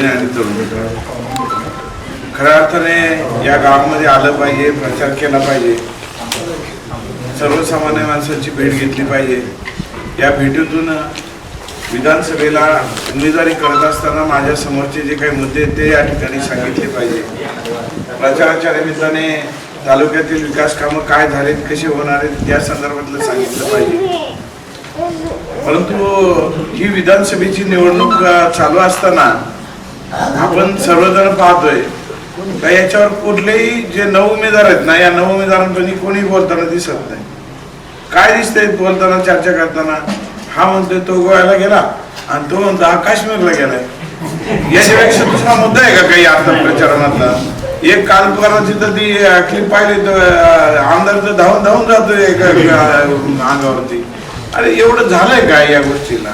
नवीन आणि तरुण खऱ्या अर्थाने या गावामध्ये आलं पाहिजे प्रचार केला पाहिजे. सर्वसामान्य माणसांची भेट घेतली पाहिजे. या भेटीतून विधानसभेला उमेदवारी करत असताना माझ्या समोरचे जे काही मुद्दे आहेत ते या ठिकाणी सांगितले पाहिजे. प्रचाराच्या निमित्ताने तालुक्यातील विकास कामं काय झालेत कसे होणार आहेत या संदर्भातलं सांगितलं पाहिजे. परंतु ही विधानसभेची निवडणूक चालू असताना आपण सर्वजण पाहतोय. का याच्यावर कुठलेही जे नऊ उमेदवार आहेत ना या नऊ उमेदवारांपैकी कोणी बोलताना दिसत नाही. काय दिसतंय बोलताना चर्चा करताना? हा म्हणतोय तो गोव्याला गेला आणि तो म्हणतो हा काश्मीरला गेलाय. याच्यापेक्षा दुसरा मुद्दा आहे का काही आता प्रचारामधला? एक काल परवाची तर ती क्लिप पाहिली तर आमदार तर धावून धावून जातोय एका अंगावरती. अरे एवढं झालंय काय या गोष्टीला?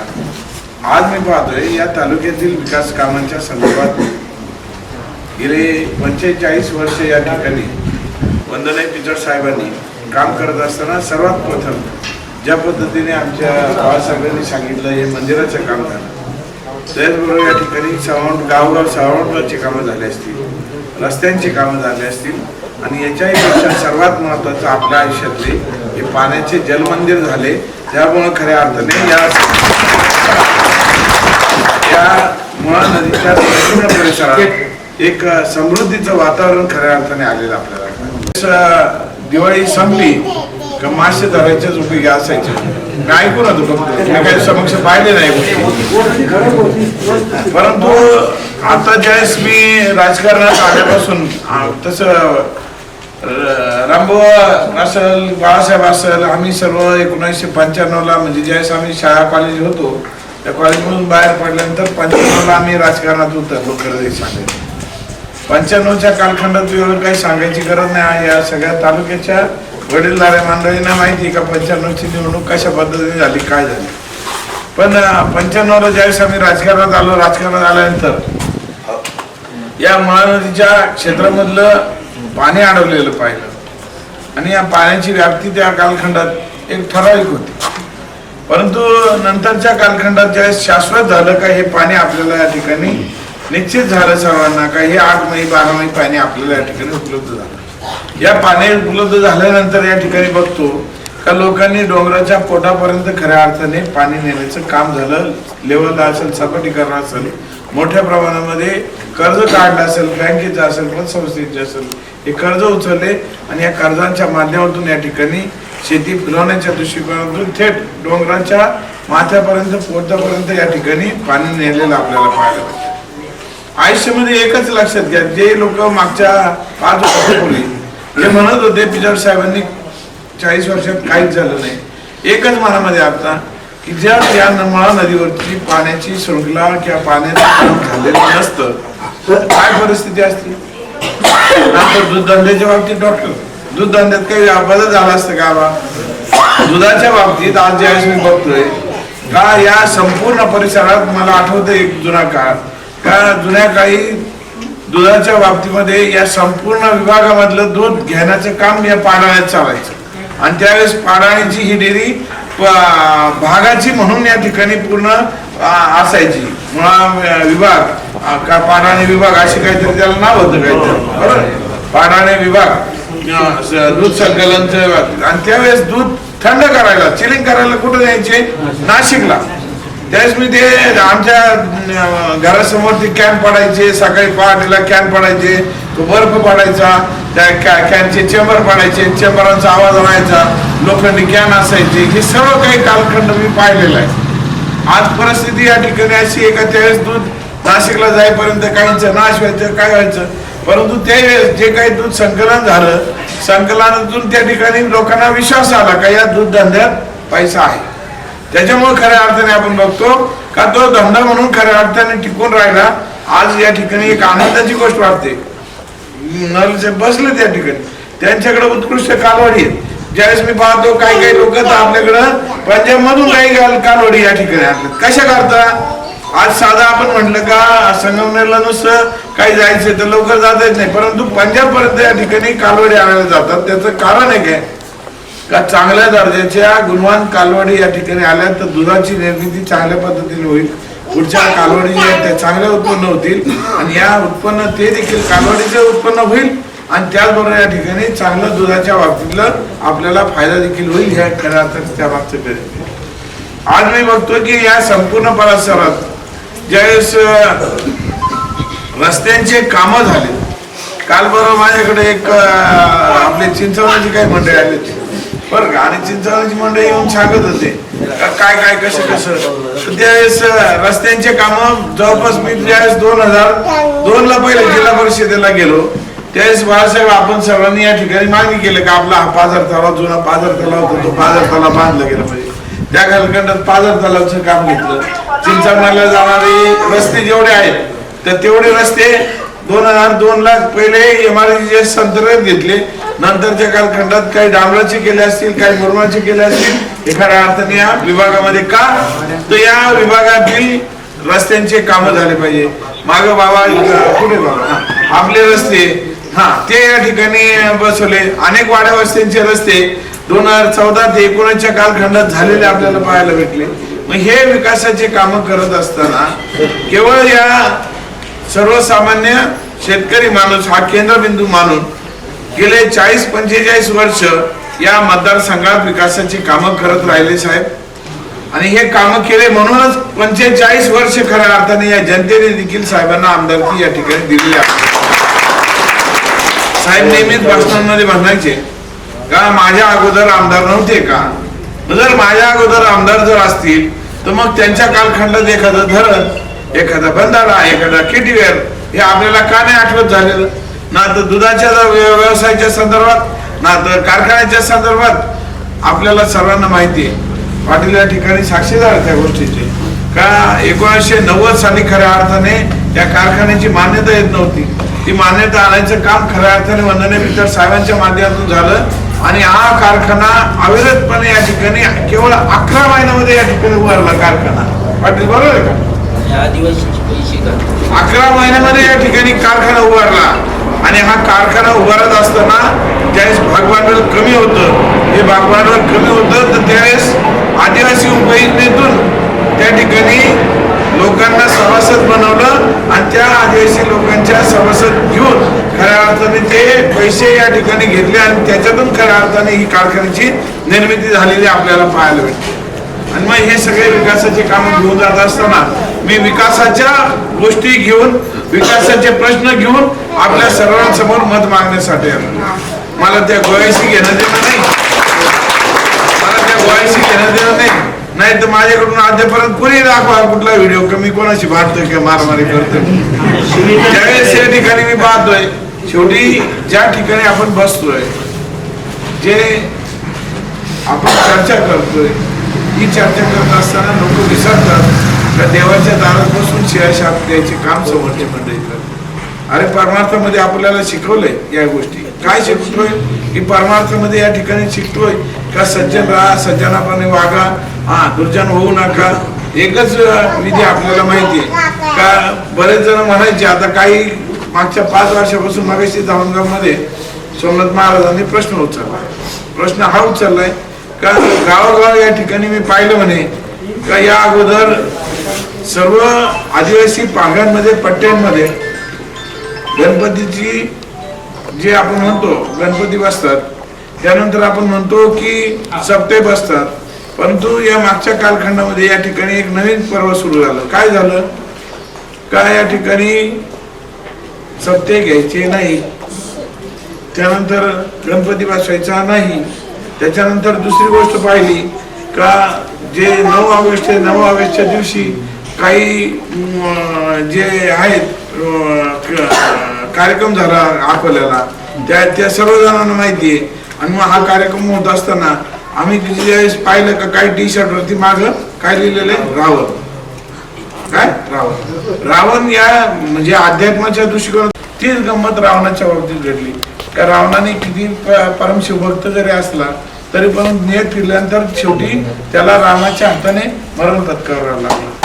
आज मी पाहतोय या तालुक्यातील विकास कामांच्या संदर्भात गेले पंचेचाळीस वर्ष या ठिकाणी वंदनाई पिचड साहेबांनी काम करत असताना सर्वात प्रथम ज्या पद्धतीने आमच्या बाळासाहेबांनी सांगितलं हे मंदिराचं काम झालं. त्याचबरोबर या ठिकाणी सावंड गावगाव सावंताची कामं झाली असतील रस्त्यांची कामं झाली असतील आणि याच्याही पेक्षा सर्वात महत्वाचं आपल्या आयुष्यातले हे पाण्याचे जलमंदिर झाले त्यामुळं खऱ्या अर्थाने या त्या मुळा नदीच्या संपूर्ण परिसरात एक समृद्धीचं वातावरण खऱ्या अर्थाने आलेलं आपल्याला. दिवाळी संपली का मासे धरायच्याच उपयोगी असायचे. मी ऐकून होतो फक्त मी काही समक्ष पाहिले नाही परंतु आता ज्यावेळेस मी राजकारणात आल्यापासून तस तसं रामभाऊ असेल बाळासाहेब असेल आम्ही सर्व एकोणीसशे पंच्याण्णवला म्हणजे ज्यावेळेस आम्ही शाळा कॉलेज होतो त्या कॉलेजमधून बाहेर पडल्यानंतर पंच्याण्णवला आम्ही राजकारणात उतरलो खरं सांगायचं पंच्याण्णवच्या कालखंडात एवढं काही सांगायची गरज नाही या सगळ्या तालुक्याच्या वडीलधाऱ्या मंडळींना माहिती आहे का पंच्याण्णवची निवडणूक कशा पद्धतीने झाली काय झाली. पण पंच्याण्णवला ज्यावेळेस आम्ही राजकारणात आलो राजकारणात आल्यानंतर या महानदीच्या क्षेत्रामधलं पाणी अडवलेलं पाहिलं. आणि या पाण्याची व्याप्ती त्या कालखंडात एक ठराविक होती. परंतु नंतरच्या कालखंडात ज्यावेळेस शाश्वत झालं का हे पाणी आपल्याला या ठिकाणी निश्चित झालं सर्वांना का हे आठ महिने बारा महिने पाणी आपल्याला या ठिकाणी उपलब्ध झालं? या पाणी उपलब्ध झाल्यानंतर या ठिकाणी बघतो का लोकांनी डोंगराच्या पोटापर्यंत खऱ्या अर्थाने पाणी नेण्याचं काम झालं लेवलला असेल सपाटीकरण असेल मोठ्या प्रमाणामध्ये कर्ज काढलं असेल बँकेचं असेल पतसंस्थेचे असेल हे कर्ज उचलले आणि या कर्जांच्या माध्यमातून या ठिकाणी शेती फुलवण्याच्या दृष्टिकोनातून थेट डोंगरांच्या माथ्यापर्यंत पोहोचपर्यंत या ठिकाणी पाणी नेलेलं आपल्याला पाहायला भेटतं. आयुष्यामध्ये एकच लक्षात घ्या जे लोक मागच्या पाच वर्षापूर्वी जे म्हणत होते पिजाड साहेबांनी चाळीस वर्षात काहीच झालं नाही एकच मनामध्ये आता की ज्या या नमळा नदीवरची पाण्याची शृंखला किंवा पाण्याचं काम झालेलं नसतं तर काय परिस्थिती असते नंतर दूध धंद्याच्या बाबतीत डॉक्टर दूध धंद्यात काही बदल झाला असतं का बा? दुधाच्या बाबतीत आज ज्यावेळेस मी बघतोय का या संपूर्ण परिसरात मला आठवतं एक जुना काळ. का जुन्या काळी दुधाच्या बाबतीमध्ये या संपूर्ण विभागामधलं दूध घेण्याचं काम या पाडाळ्यात चालायचं. आणि त्यावेळेस पाडाळ्याची ही डेअरी भागाची म्हणून या ठिकाणी पूर्ण असायची. मुळा विभाग पाडाणे विभाग असे काहीतरी त्याला नाव होतं काहीतरी. बरोबर? पाडाणे विभाग दूध संकलनचं विभाग. आणि त्यावेळेस दूध थंड करायला चिलिंग करायला कुठं द्यायचे नाशिकला. त्यावेळेस मी ते आमच्या घरासमोर ते कॅन पडायचे सकाळी पहाटेला कॅन पडायचे. तो बर्फ पडायचा त्या कॅ- कॅनचे चेंबर पडायचे चेंबरांचा आवाज व्हायचा लोखंडी कॅन असायचे हे सर्व काही कालखंड मी पाहिलेला आहे. आज परिस्थिती या ठिकाणी अशी एका त्यावेळेस दूध नाशिकला जाईपर्यंत काहींचं नाश व्हायचं काय व्हायचं? परंतु त्यावेळेस जे काही दूध संकलन झालं संकलनातून त्या ठिकाणी लोकांना विश्वास आला का या दूध धंद्यात पैसा आहे. त्याच्यामुळे खऱ्या अर्थाने आपण बघतो का तो धंदा म्हणून खऱ्या अर्थाने टिकून राहिला आज या ठिकाणी एक आनंदाची गोष्ट वाटते. नरचे बसले त्या ठिकाणी. त्यांच्याकडे उत्कृष्ट कालवाडी आहेत. ज्यावेळेस मी पाहतो काही काही लोक तर आपल्याकडं पंजाब मधून काही कालवाडी या ठिकाणी आणतात कशा करता? आज साधा आपण म्हटलं का संगमनेरला नुसतं काही जायचं तर लवकर जाता येत नाही. परंतु पंजाब पर्यंत या ठिकाणी कालवडी आणायला जातात. त्याचं कारण आहे काय का चांगल्या दर्जाच्या गुणवान कालवाडी या ठिकाणी आल्या तर दुधाची निर्मिती चांगल्या पद्धतीने होईल. पुढच्या कालवडी जे आहेत त्या चांगल्या उत्पन्न होतील. आणि या उत्पन्न ते देखील कालवडीचे उत्पन्न होईल. आणि त्याचबरोबर या ठिकाणी चांगलं दुधाच्या बाबतीतलं आपल्याला फायदा देखील होईल. ह्या खऱ्या अर्थात त्या मागचं गरज आज मी बघतो की या संपूर्ण परिसरात ज्यावेळेस रस्त्यांचे कामं झाले. काल बरोबर माझ्याकडे एक आपले चिंचवणाची काही मंडळी आली होती. बरं का आणि चिंचवण्याची मंडळी येऊन सांगत होते. काय काय कसं कसं? त्यावेळेस रस्त्यांचे काम जवळपास मी ज्यावेळेस दोन हजार दोन ला पहिले जिल्हा परिषदेला गेलो. त्यावेळेस बाळासाहेब आपण सगळ्यांनी या ठिकाणी मागणी केलं का आपला हा पाझर तलाव जुना पाझर तलाव होता तो पाझर तलाव बांधला गेला पाहिजे त्या कालखंडात पाझर तलावचं काम घेतलं. चिंचामारला जाणारे रस्ते जेवढे आहेत तर तेवढे रस्ते दोन हजार दोन लाख पहिले एमआरसीचे संदर्भात घेतले. नंतरच्या कालखंडात काही डांबराचे केले असतील काही मुरमाचे केले असतील एखाद्या अर्थाने या विभागामध्ये का? तर या विभागातील रस्त्यांचे काम झाले पाहिजे. माग बाबा इथं पुढे बाबा आपले रस्ते हा ते या ठिकाणी बसवले. अनेक वाड्या वस्त्यांचे रस्ते दोन हजार चौदा ते एकोणीसच्या कालखंडात झालेले आपल्याला पाहायला भेटले. मग हे विकासाचे काम करत असताना केवळ या सर्वसामान्य शेतकरी माणूस हा केंद्रबिंदू मानून गेले चाळीस पंचेचाळीस वर्ष या मतदारसंघात विकासाची कामं करत राहिले साहेब. आणि हे कामं केले म्हणूनच पंचेचाळीस वर्ष खऱ्या अर्थाने या जनतेने देखील साहेबांना आमदारकी या ठिकाणी दिलेली आहे. साहेब नेहमीच भाषणांमध्ये म्हणायचे का माझ्या अगोदर आमदार नव्हते का? जर माझ्या अगोदर आमदार जर असतील तर मग त्यांच्या कालखंडात एखादं धरण एखादा बंधारा एखादा केटीवेअर हे आपल्याला का नाही आठवत झालेलं? ना तर दुधाच्या व्यवसायाच्या संदर्भात ना तर कारखान्याच्या संदर्भात आपल्याला सर्वांना माहिती आहे. पाटील या ठिकाणी साक्षीदार त्या गोष्टीचे. का एकोणीसशे नव्वद साली खऱ्या अर्थाने या कारखान्याची मान्यता येत नव्हती. ती मान्यता आणायचं काम खऱ्या अर्थाने वंदने मित्र साहेबांच्या माध्यमातून झालं आणि हा कारखाना अविरतपणे या ठिकाणी केवळ अकरा महिन्यामध्ये या ठिकाणी उभारला कारखाना. पाटील बरोबर आहे का? आदिवासीचे पैसे अकरा महिन्यामध्ये या ठिकाणी कारखाना उभारला. आणि हा कारखाना उभारत असताना ज्यावेळेस भागभांडवल कमी होतं हे भागभांडवल कमी होतं तर त्यावेळेस आदिवासी उपयोजनेतून त्या ठिकाणी लोकांना सभासद बनवलं आणि त्या आदिवासी लोकांच्या सभासद घेऊन खऱ्या अर्थाने ते पैसे या ठिकाणी घेतले आणि त्याच्यातून खऱ्या अर्थाने ही कारखान्याची निर्मिती झालेली आपल्याला पाहायला भेटते. आणि मग हे सगळे विकासाचे काम घेऊन जात असताना मी विकासाच्या गोष्टी घेऊन विकासाचे प्रश्न घेऊन आपल्या सर्वांसमोर मत मागण्यासाठी आलो. मला त्या गोव्याशी घेणं देणं नाही. मला त्या गोव्याशी घेणं देणं नाही. नाही तर माझ्याकडून अद्यापर्यंत कुणी दाखवा कुठला व्हिडिओ कमी कोणाशी भांडतोय किंवा मारामारी करतोय. ज्यावेळेस या ठिकाणी मी पाहतोय शेवटी ज्या ठिकाणी आपण बसतोय जे आपण चर्चा करतोय ही चर्चा करत असताना लोक विसरतात. का देवाच्या दारात बसून शिया शाप द्यायचे काम समोरचे मंडळी करतात अरे परमार्थामध्ये आपल्याला शिकवलंय या गोष्टी. काय शिकतोय? की परमार्थामध्ये या ठिकाणी शिकतोय का सज्जन राहा सज्जनापणे वागा? हा दुर्जन होऊ नका. एकच विधी आपल्याला माहिती आहे का बरेच जण म्हणायचे आता काही मागच्या पाच वर्षापासून मागाशी धावणगावमध्ये सोमनाथ महाराजांनी प्रश्न उचलला. प्रश्न हा उचललाय का गावागाव या ठिकाणी मी पाहिलं म्हणे का या अगोदर सर्व आदिवासी भागांमध्ये पट्ट्यांमध्ये गणपतीची जे आपण म्हणतो गणपती बसतात त्यानंतर आपण म्हणतो की सप्ते बसतात. परंतु या मागच्या कालखंडामध्ये या ठिकाणी एक नवीन पर्व सुरू झालं. काय झालं? का या ठिकाणी सप्ते घ्यायचे नाही? त्यानंतर गणपती बसवायचा नाही. त्याच्यानंतर दुसरी गोष्ट पाहिली का जे नऊ ऑगस्ट आहे नऊ ऑगस्टच्या दिवशी काही जे आहेत कार्यक्रम झाला अकोल्याला त्या त्या सर्व जणांना माहिती आहे. आणि मग हा कार्यक्रम होत असताना आम्ही ज्यावेळेस पाहिलं का काही टी शर्ट वरती माग काय लिहिलेलं आहे? रावण. काय? रावण. रावण या म्हणजे अध्यात्माच्या दृष्टिकोन तीच गंमत रावणाच्या बाबतीत घडली. का रावणाने किती प- परमशिवभक्त जरी असला तरी पण नेट फिरल्यानंतर शेवटी त्याला रावणाच्या हाताने मरण पत्करावं लागलं.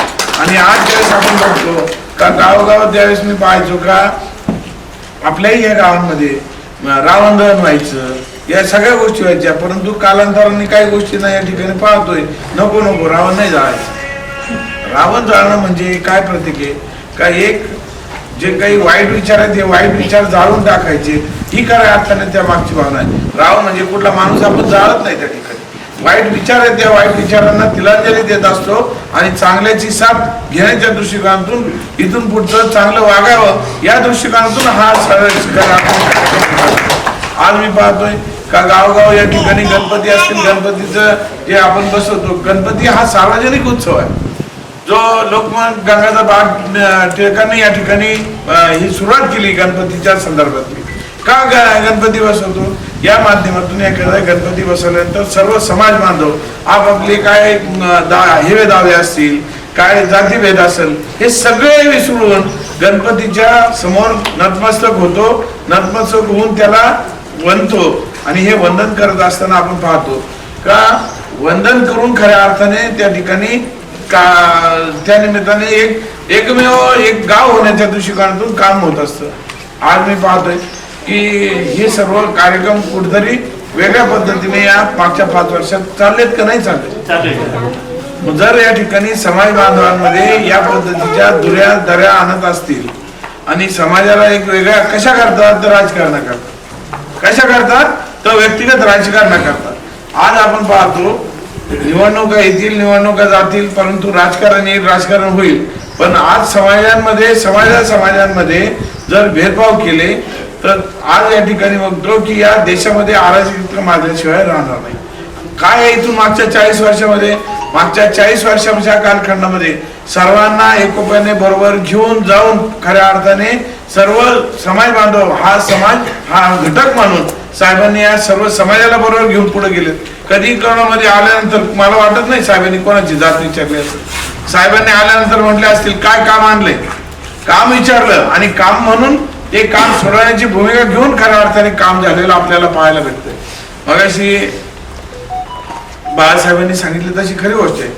आणि आज ज्यावेळेस आपण बघतो का गावोगाव ज्यावेळेस मी पाहायचो का आपल्याही या गावांमध्ये रावण दहन व्हायचं या सगळ्या गोष्टी व्हायच्या परंतु कालांतराने काही गोष्टी नाही या ठिकाणी पाहतोय. नको नको रावण नाही जायचं रावण जाळणं म्हणजे काय प्रतीक आहे? का एक जे काही वाईट विचार आहेत ते वाईट विचार जाळून टाकायचे. ही खऱ्या अर्थाने त्या मागची भावना आहे. रावण म्हणजे कुठला माणूस आपण जाळत नाही त्या ठिकाणी. वाईट विचार आहेत त्या वाईट विचारांना तिलांजली देत असतो आणि चांगल्याची साथ घेण्याच्या दृष्टिकोनातून इथून पुढचं चांगलं वागावं या दृष्टिकोनातून हा आज मी पाहतोय का गावगाव या ठिकाणी गणपती असतील गणपतीचं जे आपण बसवतो गणपती हा सार्वजनिक उत्सव आहे. जो लोकमान गंगाचा बाग टिळकांनी या ठिकाणी ही सुरुवात केली गणपतीच्या संदर्भातली. का गणपती बसवतो? या माध्यमातून एखादा गणपती बसवल्यानंतर सर्व समाज बांधव आपापले काय दा हिरे दावे असतील काय जातीभेद असेल हे सगळे विसरून गणपतीच्या समोर नतमस्तक होतो नतमस्तक होऊन त्याला वनतो आणि हे वंदन करत असताना आपण पाहतो का वंदन करून खऱ्या अर्थाने त्या ठिकाणी का त्या निमित्ताने एक एकमेव एक गाव होण्याच्या दृष्टिकोनातून काम होत असतं. आज मी पाहतोय की हे सर्व कार्यक्रम कुठेतरी वेगळ्या पद्धतीने या मागच्या पाच वर्षात चाललेत का नाही चालले जर या ठिकाणी समाज बांधवांमध्ये या पद्धतीच्या दुऱ्या दऱ्या आणत असतील आणि समाजाला एक वेगळ्या कशा करतात तर राजकारण करतात? कशा करतात? तर व्यक्तिगत राजकारण करतात. आज आपण पाहतो निवडणुका येतील निवडणुका जातील परंतु राजकारण येईल राजकारण होईल. पण आज समाजांमध्ये समाजा समाजांमध्ये जर भेदभाव केले तर आज या ठिकाणी बघतो की या देशामध्ये अराजकता माझ्याशिवाय राहणार नाही. काय आहे इथून मागच्या चाळीस वर्षामध्ये? मागच्या चाळीस वर्षाच्या कालखंडामध्ये सर्वांना एकोप्याने बरोबर घेऊन जाऊन खऱ्या अर्थाने सर्व समाज बांधव हा समाज हा घटक मानून साहेबांनी या सर्व समाजाला बरोबर घेऊन पुढे गेले कधी कोणामध्ये आल्यानंतर मला वाटत नाही साहेबांनी कोणाची जात विचारली असेल. साहेबांनी आल्यानंतर म्हटले असतील काय काम आणले? काम विचारलं आणि काम म्हणून ते काम सोडवण्याची भूमिका घेऊन खऱ्या अर्थाने काम झालेलं आपल्याला पाहायला भेटतंय. मगाशी बाळासाहेबांनी सांगितलं तशी खरी गोष्ट आहे.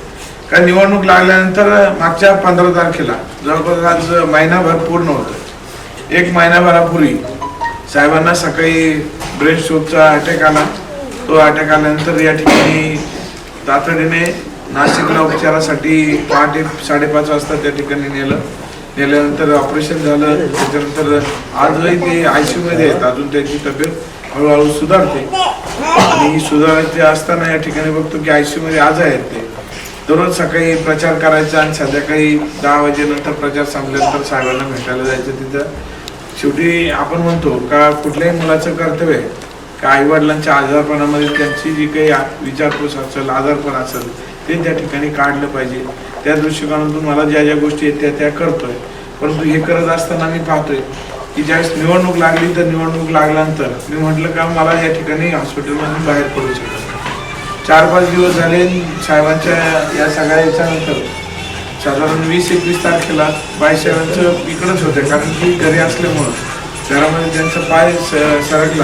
कारण निवडणूक लागल्यानंतर मागच्या पंधरा तारखेला जवळपास आज महिनाभर पूर्ण होतं. एक महिनाभरापूर्वी साहेबांना सकाळी ब्रेन स्ट्रोकचा अटॅक आला. तो अटॅक आल्यानंतर या ठिकाणी तातडीने नाशिकला उपचारासाठी पहाटे साडेपाच वाजता त्या ठिकाणी नेलं. नेल्यानंतर ऑपरेशन झालं त्याच्यानंतर आजही ते आयसीयू मध्ये आहेत. अजून त्यांची तब्येत हळूहळू सुधारते. आणि ही असताना या ठिकाणी बघतो की आयसीयू मध्ये आज आहेत ते. दररोज सकाळी प्रचार करायचा आणि संध्याकाळी दहा वाजेनंतर प्रचार संपल्यानंतर साहेबांना भेटायला जायचं तिथं. शेवटी आपण म्हणतो का कुठल्याही मुलाचं कर्तव्य आहे? का आई वडिलांच्या आजारपणामध्ये त्यांची जी काही आ- विचारपूस असेल आजारपण असेल ते त्या ठिकाणी काढलं पाहिजे. त्या दृष्टिकोनातून मला ज्या ज्या गोष्टी आहेत त्या त्या करतोय. परंतु हे करत असताना मी पाहतोय की ज्यावेळेस निवडणूक लागली तर निवडणूक लागल्यानंतर मी म्हटलं का मला या ठिकाणी हॉस्पिटलमधून बाहेर पडू शकत चार पाच दिवस झाले साहेबांच्या या सगळ्या याच्यानंतर साधारण वीस एकवीस तारखेला बाईसाहेबांचं इकडंच होतं. कारण की घरी असल्यामुळं घरामध्ये त्यांचा पाय स- सरकला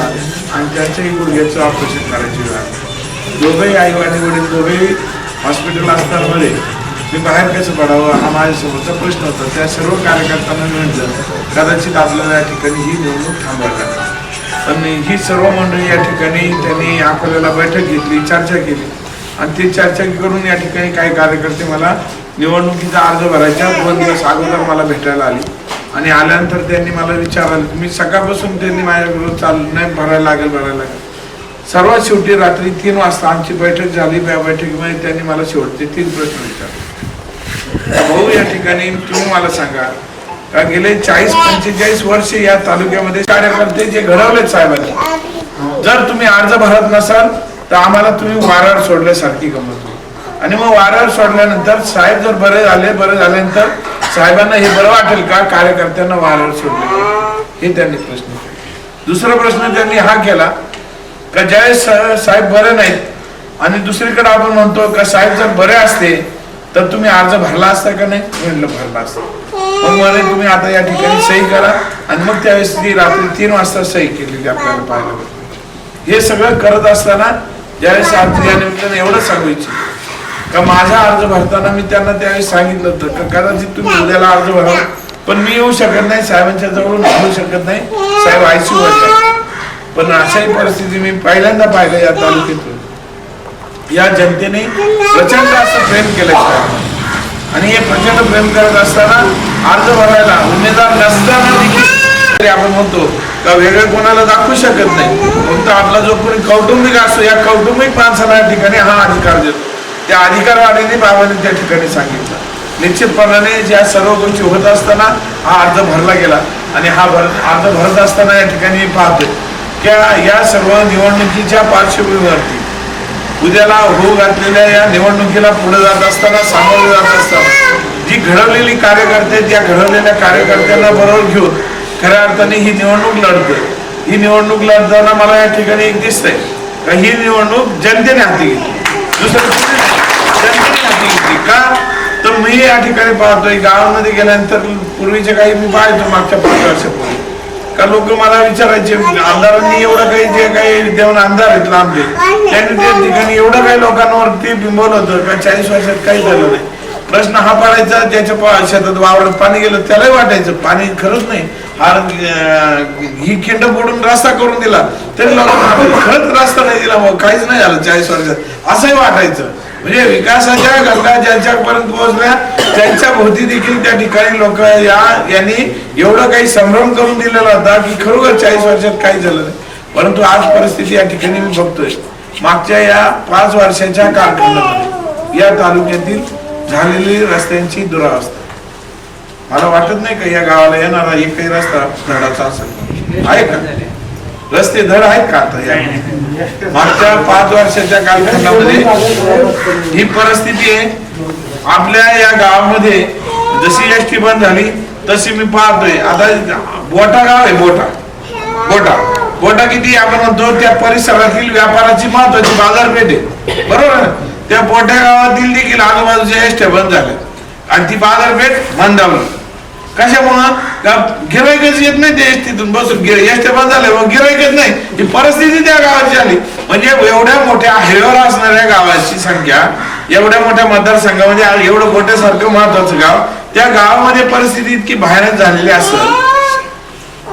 आणि त्यांच्याही गुडघ्याचं ऑपरेशन करायची वेळ दोघंही आई आणि वडील दोघेही हॉस्पिटल असल्यामुळे मी बाहेर कसं पडावं हा माझ्यासमोरचा प्रश्न होता. त्या सर्व कार्यकर्त्यांना म्हटलं कदाचित आपल्याला या ठिकाणी ही निवडणूक थांबवायला पण ही सर्व मंडळी या ठिकाणी त्यांनी आपल्याला बैठक घेतली चर्चा केली. आणि ती चर्चा करून या ठिकाणी काही कार्यकर्ते मला निवडणुकीचा अर्ज भरायच्या दोन दिवस अगोदर मला भेटायला आली. आणि आल्यानंतर त्यांनी मला विचारलं मी सकाळपासून त्यांनी माझ्याबरोबर चाल नाही भरायला लागेल भरायला लागेल. सर्वात शेवटी रात्री तीन वाजता आमची बैठक झाली. त्या बैठकीमध्ये त्यांनी मला शेवटचे तीन प्रश्न विचारले. भाऊ या ठिकाणी तुम्ही मला सांगा. का गेले चाळीस पंचेचाळीस वर्ष या तालुक्यामध्ये कार्यकर्ते जे घडवले साहेबांनी? जर तुम्ही अर्ज भरत नसाल तर आम्हाला तुम्ही वाराड सोडल्यासारखी गमत होईल. आणि मग वाराड सोडल्यानंतर साहेब जर बरे झाले बरे झाल्यानंतर साहेबांना हे बरं वाटेल का? कार्यकर्त्यांना वाराड सोडले हे त्यांनी प्रश्न केला. दुसरा प्रश्न त्यांनी हा केला का ज्यावेळेस साहेब बरे नाहीत आणि दुसरीकडे आपण म्हणतो का साहेब जर बरे असते तर तुम्ही अर्ज भरला असता का नाही? म्हणलं भरला असता. मग म्हणे तुम्ही आता या ठिकाणी सही करा आणि मग त्यावेळेस ती रात्री तीन वाजता सही केलेली आपल्याला पाहायला हे सगळं करत असताना ज्यावेळेस आज या निमित्ताने एवढं सांगू का माझा अर्ज भरताना मी त्यांना त्यावेळेस सांगितलं होतं का कदाचित तुम्ही उद्याला अर्ज भरा पण मी येऊ शकत नाही साहेबांच्या जवळून येऊ शकत नाही. साहेब आयसीयू वर पण अशाही परिस्थिती मी पहिल्यांदा पाहिलं या तालुक्यातून या जनतेने प्रचंड असं प्रेम केलं आणि हे प्रचंड प्रेम करत असताना अर्ज भरायला उमेदवार नसताना देखील आपण म्हणतो का वेगळं कोणाला दाखवू शकत नाही. फक्त आपला जो कोणी कौटुंबिक असतो या कौटुंबिक माणसाला या ठिकाणी हा अधिकार देतो. त्या अधिकारवाडीने बाबाने त्या ठिकाणी सांगितलं. निश्चितपणाने ज्या सर्व गोष्टी होत असताना हा अर्ज भरला गेला. आणि हा भर अर्ज भरत असताना या ठिकाणी मी पाहतोय. त्या या सर्व निवडणुकीच्या पार्श्वभूमीवरती उद्याला होऊ घातलेल्या या निवडणुकीला पुढे जात असताना सामोरे जात असताना जी घडवलेली कार्यकर्ते त्या घडवलेल्या कार्यकर्त्यांना बरोबर घेऊन खऱ्या अर्थाने ही निवडणूक लढतोय. ही निवडणूक लढताना मला या ठिकाणी एक दिसतंय का ही निवडणूक जनतेने हाती घेतली. दुसरं जनतेने हाती घेतली. का? तर मी या ठिकाणी पाहतोय गावामध्ये गेल्यानंतर पूर्वीचे काही मी पाहतो मागच्या पाच वर्षापूर्वी. का लोक मला विचारायचे? आमदारांनी एवढं काही जे काही देऊन आमदार आहेत लांबले. त्यांनी त्या ठिकाणी एवढं काही लोकांवरती बिंबवलं होतं का चाळीस वर्षात काही झालं नाही. प्रश्न हा पडायचा ज्याच्या शेतात वावरात पाणी गेलं त्यालाही वाटायचं. पाणी खरंच नाही. हा ही खिंड फोडून रस्ता करून दिला. तरी लोकांना खरंच रस्ता नाही दिला. काहीच नाही झालं चाळीस वर्षात. असंही वाटायचं. म्हणजे विकासाच्या गंगा ज्यांच्यापर्यंत पोहोचल्या. त्यांच्या भोवती देखील त्या ठिकाणी लोक या यांनी एवढं काही संभ्रम करून दिलेला होता की खरोखर चाळीस वर्षात काही झालं नाही. परंतु आज परिस्थिती या ठिकाणी मी बघतोय. मागच्या या पाच वर्षाच्या कालखंडामध्ये या तालुक्यातील झालेली रस्त्यांची दुरावस्था. मला वाटत नाही का या गावाला येणारा एकही रस्ता धडाचा असेल. आहे का? रस्ते धड आहेत का आता या? मागच्या पाच वर्षाच्या कालखंडामध्ये ही परिस्थिती आहे. आपल्या या गावामध्ये जशी एस टी बंद झाली तशी मी पाहतोय. आता बोटा गाव आहे बोटा. बोटा. बोटा किती आपण म्हणतो त्या परिसरातील व्यापाराची महत्वाची बाजारपेठ आहे. बरोबर? त्या बोट्या गावातील देखील आजूबाजूच्या एस बंद झाल्या. आणि ती बाजारपेठ मंदावली. कशामुळं? का गिरायकच येत नाही त्या एसटीतून बसून. एस बंद झाले मग गिरायकच नाही. ही परिस्थिती त्या गावाची आली. म्हणजे एवढ्या मोठ्या हायवेवर असणाऱ्या गावाची संख्या एवढ्या मोठ्या मतदारसंघामध्ये एवढं मोठ्यासारखं महत्वाचं गाव त्या गावामध्ये परिस्थिती इतकी भयानक झालेली असेल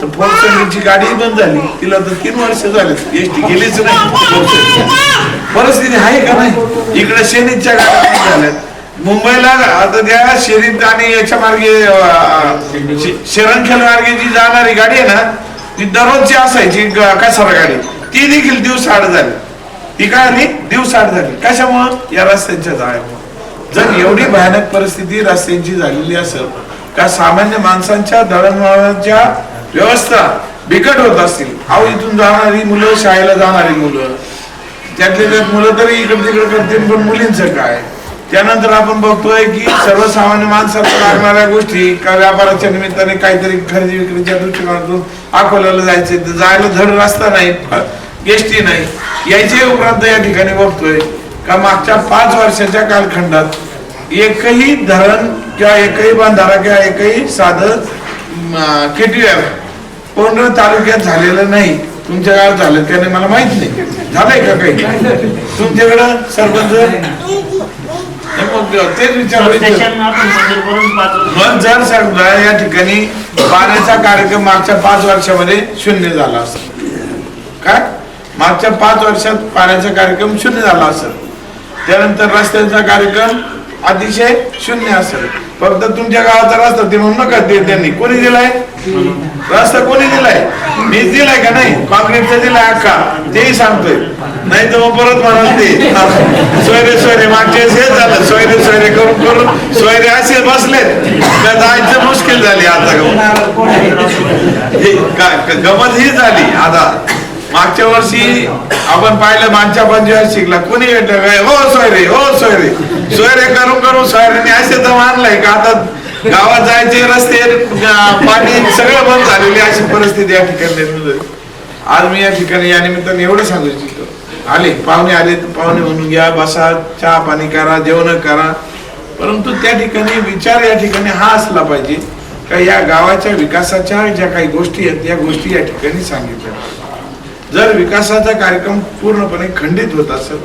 तर फोर सर्व्हिसची गाडी बंद झाली. तिला तर तीन वर्ष झाले. एसटी गेलीच नाही. परिस्थिती आहे का नाही? इकडे शेनीच्या गाड्या झाल्यात. मुंबईला आता त्या शेरीत आणि याच्या मार्गे अं, शरणखेल मार्गे जी जाणारी गाडी आहे ना ती दररोजची असायची ग- कसारा गाडी. ती देखील दिवसाआड झाली. ती काय आली? दिवसाआड झाली. कशामुळं? या रस्त्यांच्या जाळ्यामुळे. जर एवढी भयानक परिस्थिती रस्त्यांची झालेली असेल का सामान्य माणसांच्या दळणवळणाच्या व्यवस्था बिकट होत असतील? अहो इथून जाणारी मुलं शाळेला जाणारी मुलं त्यातले त्यात मुलं तरी इकडे तिकडे करतील पण मुलींचं काय? त्यानंतर आपण बघतोय की सर्वसामान्य माणसाला लागणाऱ्या गोष्टी का व्यापाराच्या निमित्ताने काहीतरी खरेदी विक्रीच्या दृष्टिकोनातून अकोल्याला जायचे जायला धड रस्ता नाही एसटी नाही. याचे उपरांत या ठिकाणी बघतोय का मागच्या पाच वर्षाच्या कालखंडात एकही धरण किंवा एकही बंधारा किंवा एकही साधं केटीएफ पूर्ण तालुक्यात झालेलं नाही. तुमच्या गावात झालं नाही मला माहीत नाही. झालंय का काही? तुमच्याकडं सरपंच? मग तेच विचार स्टेशन आपण मंदिर करून पाहतो. मग जर समजा या ठिकाणी पाण्याचा कार्यक्रम मागच्या पाच वर्षामध्ये शून्य झाला असेल. काय? मागच्या पाच वर्षात पाण्याचा कार्यक्रम शून्य झाला असेल. त्यानंतर रस्त्यांचा कार्यक्रम अतिशय शून्य असेल. फक्त तुमच्या गावाचा रस्ता ते म्हणू नका ते त्यांनी. कोणी दिलाय? रस्ता कोणी दिलाय? मी दिलाय का नाही? कॉन्क्रीटचा दिलाय अक्का. तेही सांगतोय. नाही तर मग परत म्हणाल ते. सोयरे सोयरे मागच्या वेळेस झालं. सोयरे सोयरे करून करून सोयरे असे बसलेत. का जायचं मुश्किल झाली आता. गमत हे ही झाली आता. मागच्या वर्षी आपण पाहिलं मागच्या पंचवीस शिकला. कोणी भेटलं काय? हो सोयरे हो सोयरे. सोयरे करून करून सोयरेने असे तर मानलंय का? आता गावात जायचे रस्ते पाणी सगळं बंद झालेली अशी परिस्थिती या ठिकाणी आज मी या ठिकाणी या निमित्ताने एवढं सांगू इच्छितो. आले पाहुणे आले तर पाहुणे म्हणून घ्या बसा चहा पाणी करा जेवण करा. परंतु त्या ठिकाणी विचार या ठिकाणी हा असला पाहिजे का या गावाच्या विकासाच्या ज्या काही गोष्टी आहेत त्या गोष्टी या ठिकाणी सांगितल्या. जर विकासाचा कार्यक्रम पूर्णपणे खंडित होत असेल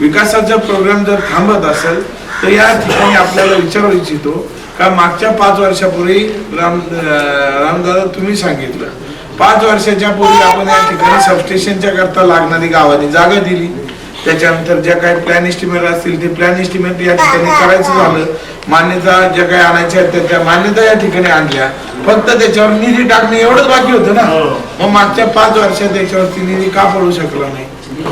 विकासाचा प्रोग्राम जर थांबत असेल तर या ठिकाणी आपल्याला विचारू इच्छितो का मागच्या पाच वर्षापूर्वी राम रामदादा तुम्ही सांगितलं. पाच वर्षाच्या पूर्वी आपण या ठिकाणी सबस्टेशनच्या करता लागणारी गावांनी जागा दिली. त्याच्यानंतर ज्या काही प्लॅन इस्टिमेट असतील ते प्लॅन इस्टिमेट या ठिकाणी करायचं झालं. मान्यता ज्या काही आणायच्या आहेत त्या- मान्यता या ठिकाणी आणल्या. फक्त त्याच्यावर निधी टाकणे एवढंच बाकी होतं ना. हो. मग मागच्या पाच वर्षात त्याच्यावरती निधी का पडू शकला नाही?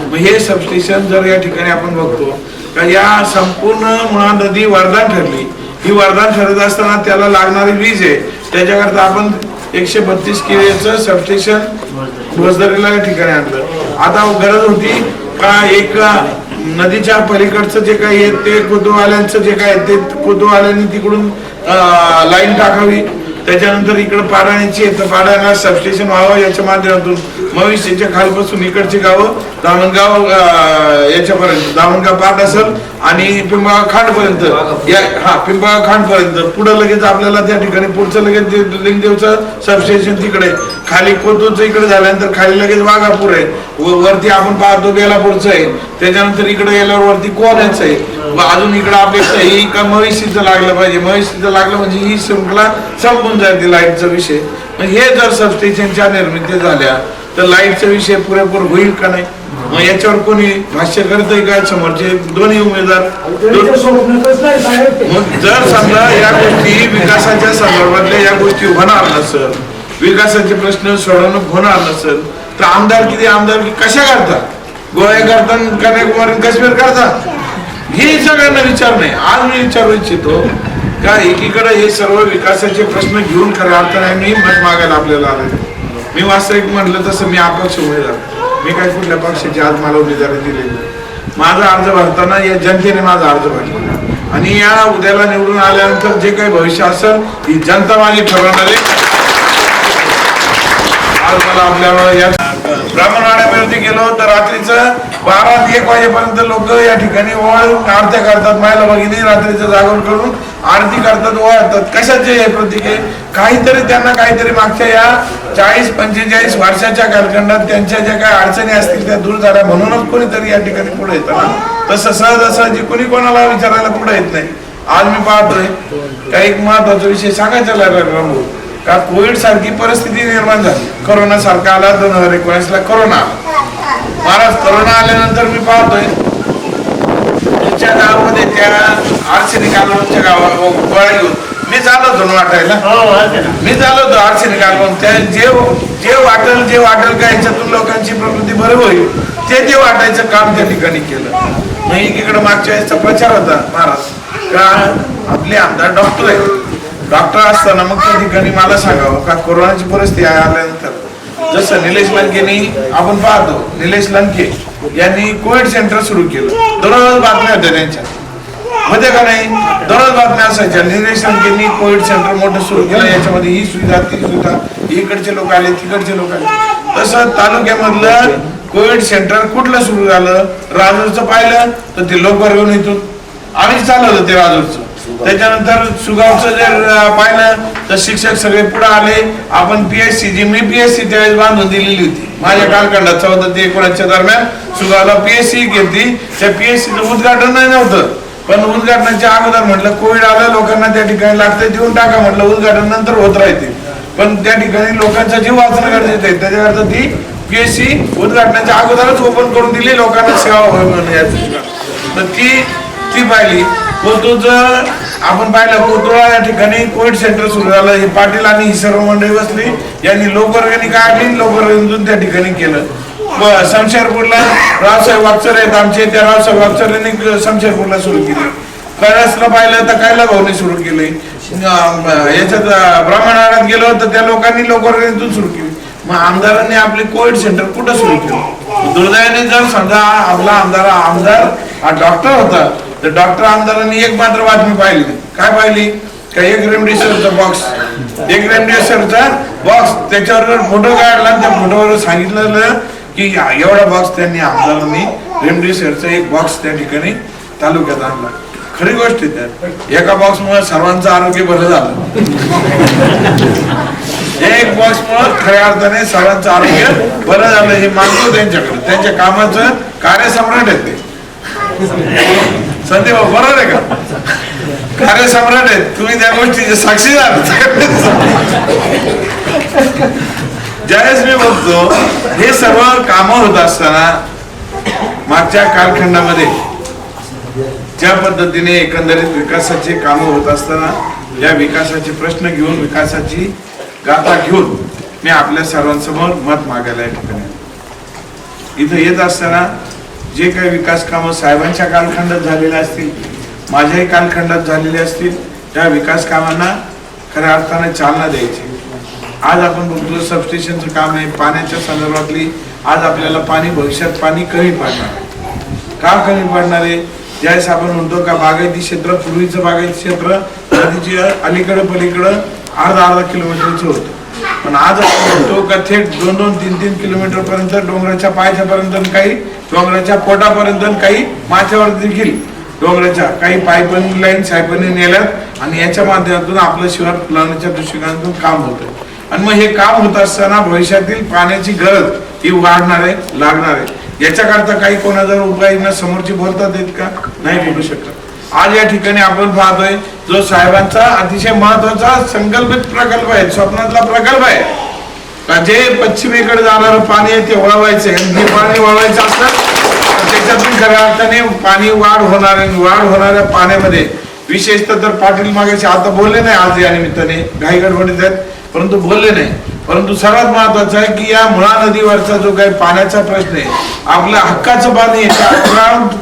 मग हे सबस्टेशन जर या ठिकाणी आपण बघतो का या संपूर्ण मुळा नदी वरदान ठरली. ही वरदान ठरत असताना त्याला लागणारी वीज आहे. त्याच्याकरता आपण एकशे बत्तीस केळीचं सबस्टेशन भोजदरीला या ठिकाणी आणलं. आता गरज होती का एक नदीच्या पलीकडचं जे काही आहे ते कोतवाल्यांचं जे काय आहे ते कोतवाल्यांनी तिकडून लाईन टाकावी. त्याच्यानंतर इकडं पाडाण्याची तर पाडाणा सबस्टेशन व्हावं याच्या माध्यमातून. भविष्याच्या खालपासून इकडची गावं दामणगाव याच्यापर्यंत. दामणगाव पाट असेल आणि पिंपळगाव खांड पर्यंत या हा पिंपळगाव खांडपर्यंत. पुढं लगेच आपल्याला त्या ठिकाणी पुढचं लगेच लिंगदेवचं सबस्टेशन तिकडे. खाली कोतूरचं इकडे झाल्यानंतर खाली लगेच वाघापूर आहे. व- वरती आपण पाहतो बेलापूरचं आहे. त्याच्यानंतर इकडे गेल्यावर वरती कोण्याचं आहे. अजून इकडे अपेक्षा ही का महिषीचं लागलं पाहिजे? महिषीचं लागलं म्हणजे ही शृंखला संपून जाते लाईटचा विषय मग हे जर सबस्टेशनच्या निर्मिती झाल्या तर लाईटचा विषय पुरेपूर होईल का नाही? मग याच्यावर कोणी भाष्य करतंय काय समोरचे दोन्ही उमेदवार? मग जर समजा या गोष्टी विकासाच्या संदर्भातल्या या गोष्टी होणार नसल विकासाचे प्रश्न सोडवणूक होणार नसल तर आमदार किती आमदार की कशा करतात गोळ्या करतात कन्याकुमारी काश्मीर करतात हे सगळ्यांना विचार नाही. आज मी विचारू इच्छितो का एकीकडे हे सर्व विकासाचे प्रश्न घेऊन खऱ्या अर्थाने मी मत मागायला आपल्याला आलं मी वास्तविक म्हटलं तसं मी अपक्ष उमेदवार मी काय कुठल्या पक्षाची आज मला उमेदवारी दिलेली माझा अर्ज भरताना या जनतेने माझा अर्ज भरला आणि या उद्याला निवडून आल्यानंतर जे काही भविष्य असेल ही जनता माझी ठरवणार आहे. आज मला आपल्याला या ब्राह्मणवाड्यावरती गेलो तर रात्रीचं. बारा ते एक वाजेपर्यंत लोक या ठिकाणी ओवाळून आरत्या करतात. मायला भगिनी रात्रीचं जागरण करून आरती करतात ओळखतात कशाचे हे प्रतीक आहे? काहीतरी त्यांना काहीतरी मागच्या या चाळीस पंचेचाळीस वर्षाच्या कालखंडात त्यांच्या ज्या काही अडचणी असतील त्या दूर झाल्या म्हणूनच कोणीतरी या ठिकाणी पुढे येतं तसं सहजासहजी कोणी कोणाला विचारायला पुढे येत नाही. आज मी पाहतोय काही एक महत्त्वाचा विषय सांगायचा लागला का कोविड सारखी परिस्थिती निर्माण झाली. करोना सारखा आला दोन हजार एकोणीस ला कोरोना. महाराज करोना आल्यानंतर मी पाहतोय तुमच्या गावामध्ये त्या आरसीनी कालवणच्या गावा गोळ्या घेऊन मी चालत होतो ना वाटायला? हो मी चालत होतो आरसीनी कालवण त्या जे जे वाटेल जे वाटेल का याच्यातून लोकांची प्रकृती बरी होईल ते जे वाटायचं काम त्या ठिकाणी केलं. मग एकीकडे मागच्या वेळेसचा प्रचार होता महाराज. का आपले आमदार डॉक्टर आहेत. डॉक्टर असताना मग त्या ठिकाणी मला सांगावं का कोरोनाची परिस्थिती आल्यानंतर जसं निलेश लंकेनी आपण पाहतो निलेश लंके यांनी कोविड सेंटर सुरू केलं. दररोज बातम्या होत्या त्यांच्या. होते का नाही? दररोज बातम्या असायच्या. निलेश लंकेनी कोविड सेंटर मोठं सुरू केलं. याच्यामध्ये ही सुविधा ती सुविधा इकडचे लोक आले तिकडचे लोक आले. तसं तालुक्यामधलं कोविड सेंटर कुठलं सुरू झालं? राजूरचं पाहिलं तर ते लोक येऊन इथून आम्ही चालवलं ते राजूरचं. त्याच्यानंतर सुगावचं जर पाहिलं तर शिक्षक सगळे पुढे आले. आपण पीएससी जी मी पीएससी त्यावेळेस बांधून दिलेली होती. माझ्या कालखंडात चौदा ते एकोणीसच्या दरम्यान सुगावला पीएससी घेतली. त्या पीएससीचं उद्घाटन नाही नव्हतं. पण उद्घाटनाच्या अगोदर म्हटलं कोविड आलं लोकांना त्या ठिकाणी लागतंय देऊन टाका. म्हटलं उद्घाटन नंतर होत राहते पण त्या ठिकाणी लोकांचा जीव वाचणं गरजेचं आहे त्याच्याकरता ती पीएससी उद्घाटनाच्या अगोदरच ओपन करून दिली लोकांना सेवा व्हावी म्हणून. तर ती ती पाहिली. कोतूरचं आपण पाहिलं कोतुळा या ठिकाणी कोविड सेंटर सुरू झालं. हे पाटील आणि ही सर्व मंडळी बसली. यांनी लोकवर्गणी काढली लोकवर्गणीतून त्या ठिकाणी केलं. ब- शमशेरपूरला रावसाहेब वागचर आहेत आमचे. त्या रावसाहेब वागचर यांनी शमशेरपूरला सुरू केली. कैलासला पाहिलं तर कैला भाऊने सुरू केले. याच्यात अं, ब्राह्मणवाड्यात गेलो तर त्या लोकांनी लोकवर्गणीतून सुरू केली. मग आमदारांनी आपले कोविड सेंटर कुठं सुरू केलं? दुर्दैवाने जर समजा आपला आमदार आमदार हा डॉक्टर होता. तर डॉक्टर आमदारांनी एक मात्र बातमी पाहिली. काय पाहिली? का एक रेमडेसिवीरचा बॉक्स एक रेमडेसिवीरचा बॉक्स त्याच्यावर जर फोटो काढला त्या फोटोवर सांगितलं की एवढा बॉक्स त्यांनी आमदारांनी रेमडेसिवीरचा एक बॉक्स त्या ठिकाणी तालुक्यात आणला. खरी गोष्ट आहे त्यात. एका बॉक्स मुळे सर्वांचं आरोग्य बरं झालं. एक बॉक्स मुळे खऱ्या अर्थाने सर्वांचं आरोग्य बरं झालं हे मानतो त्यांच्याकडे. त्यांच्या कामाचं कार्यसम्राट आहे ते. संदीप बरोबर आहे का? कार्यसम्राट आहेत तुम्ही त्या गोष्टीचे साक्षीदार ज्यावेळेस मी बघतो हे सर्व काम होत असताना मागच्या कालखंडामध्ये ज्या पद्धतीने एकंदरीत विकासाचे कामं होत असताना या विकासाचे प्रश्न घेऊन विकासाची गाथा घेऊन मी आपल्या सर्वांसमोर मत मागायला या ठिकाणी इथं येत असताना जे काही विकास कामं साहेबांच्या कालखंडात झालेल्या असतील माझ्याही कालखंडात झालेले असतील त्या विकास कामांना खऱ्या अर्थाने चालना द्यायची. आज आपण बघतो सबस्टेशनचं काम आहे. पाण्याच्या संदर्भातली आज आपल्याला पाणी भविष्यात पाणी कमी पडणार आहे. का कमी पडणार आहे? ज्यावेळेस आपण म्हणतो का बागायती क्षेत्र पूर्वीचं बागायती क्षेत्र नदीच्या अलीकडं पलीकडं अर्धा अर्धा किलोमीटरचं होतं. पण आज तो का थेट दोन दोन तीन तीन किलोमीटर पर्यंत डोंगराच्या पायथ्या पर्यंत काही डोंगराच्या पोटापर्यंत काही माथ्यावर देखील डोंगराच्या काही पाईपनी लाईन सायपनी नेल्यात आणि याच्या माध्यमातून आपलं शिवार फुलवण्याच्या दृष्टिकोनातून काम होतं आणि मग हे काम होत असताना भविष्यातील पाण्याची गरज ही वाढणार आहे लागणार आहे. याच्याकरता काही कोणाजवळ उपाययोजना समोरची बोलतात येत का? नाही बोलू शकत. आज या ठिकाणी आपण पाहतोय जो साहेबांचा अतिशय महत्त्वाचा संकल्पित प्रकल्प आहे स्वप्नातला प्रकल्प आहे. का जे पश्चिमेकडे जाणारं पाणी आहे ते वळवायचं हे पाणी वळवायचं असतं त्याच्यातून खऱ्या अर्थाने पाणी वाढ होणार वाढ होणाऱ्या पाण्यामध्ये विशेषतः तर पाटील मागेशी आता बोलले नाही आज या निमित्ताने. घाई गडबडीत आहेत परंतु बोलले नाही. परंतु सर्वात महत्वाचं आहे की या मुळा नदीवरचा जो काही पाण्याचा प्रश्न आहे आपल्या हक्काचं पाणी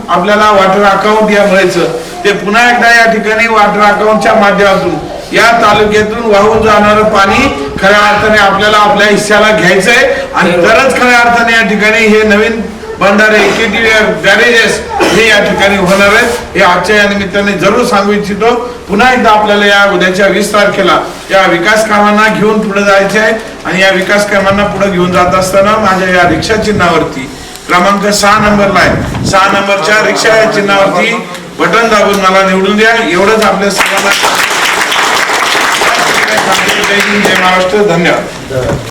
आपल्याला वॉटर अकाउंट या मिळायचं. ते पुन्हा एकदा या ठिकाणी वॉटर अकाउंटच्या माध्यमातून या तालुक्यातून वाहून जाणारं पाणी खऱ्या अर्थाने आपल्याला आपल्या हिस्स्याला घ्यायचंय. आणि तरच खऱ्या अर्थाने या ठिकाणी हे नवीन बंधारे केटी बॅरेजेस हे या ठिकाणी होणार आहेत. हे आजच्या या निमित्ताने जरूर सांगू इच्छितो. पुन्हा एकदा आपल्याला या उद्याच्या वीस तारखेला या विकास कामांना घेऊन पुढे जायचे आहे. आणि या विकास कामांना पुढे घेऊन जात असताना माझ्या या रिक्षा चिन्हावरती क्रमांक सहा नंबरला आहे. सहा नंबरच्या रिक्षा या चिन्हावरती बटन दाबून मला निवडून द्या. एवढंच आपल्या सर्वांना जय महाराष्ट्र धन्यवाद.